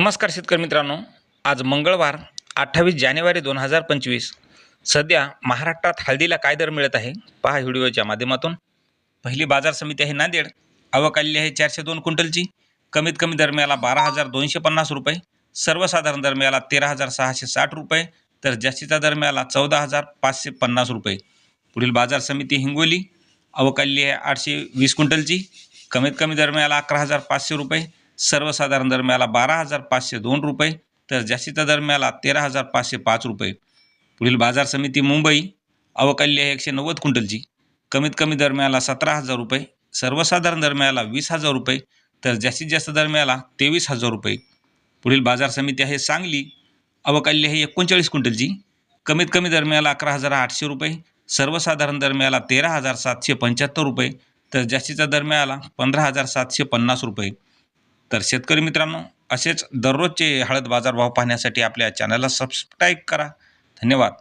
नमस्कार शेतकरी मित्रांनो. आज मंगळवार अठ्ठावीस जानेवारी दोन हजार पंचवीस. सध्या महाराष्ट्रात हळदीला काय दर मिळत आहे? पहा व्हिडिओच्या माध्यमातून. पहिली बाजार समिती आहे नांदेड. आवक आलेली आहे चारशे दोन क्विंटलची. कमीत कमी दर मिळाला बारा हजार दोनशे पन्नास रुपये. सर्वसाधारण दर मिळाला तेरा हजार सहाशे साठ रुपये. तर जास्तीचा दर मिळाला चौदा हजार पाचशे पन्नास रुपये. पुढील बाजार समिती हिंगोली. आवक आलेली आहे आठशे वीस क्विंटलची. कमीत कमी दर मिळाला अकरा हजार पाचशे रुपये. सर्वसाधारण दर मिळाला बारा हजार पाचशे दोन रुपये तर जास्तीचा दर मिळाला तेरा हजार पाचशे पाच रुपये. पुढील बाजार समिती मुंबई अवकाल्य आहे एकशे नव्वद क्विंटलची. कमीत कमी दर मिळाला सतरा हजार रुपये सर्वसाधारण दर मिळाला वीस हजार रुपये तर जास्तीत जास्त दर मिळाला तेवीस हजार रुपये. पुढील बाजार समिती आहे सांगली अवकाल्य आहे एकोणचाळीस क्विंटलची. कमीत कमी दर मिळाला अकरा हजार आठशे रुपये सर्वसाधारण दर मिळाला तेरा हजार सातशे पंच्याहत्तर रुपये तर जास्तीचा दर मिळाला पंधरा हजार सातशे पन्नास रुपये. तर शेतकरी मित्रांनो असेच दररोजचे हळद बाजारभाव पाहण्यासाठी आपल्या चॅनलला सबस्क्राईब करा. धन्यवाद.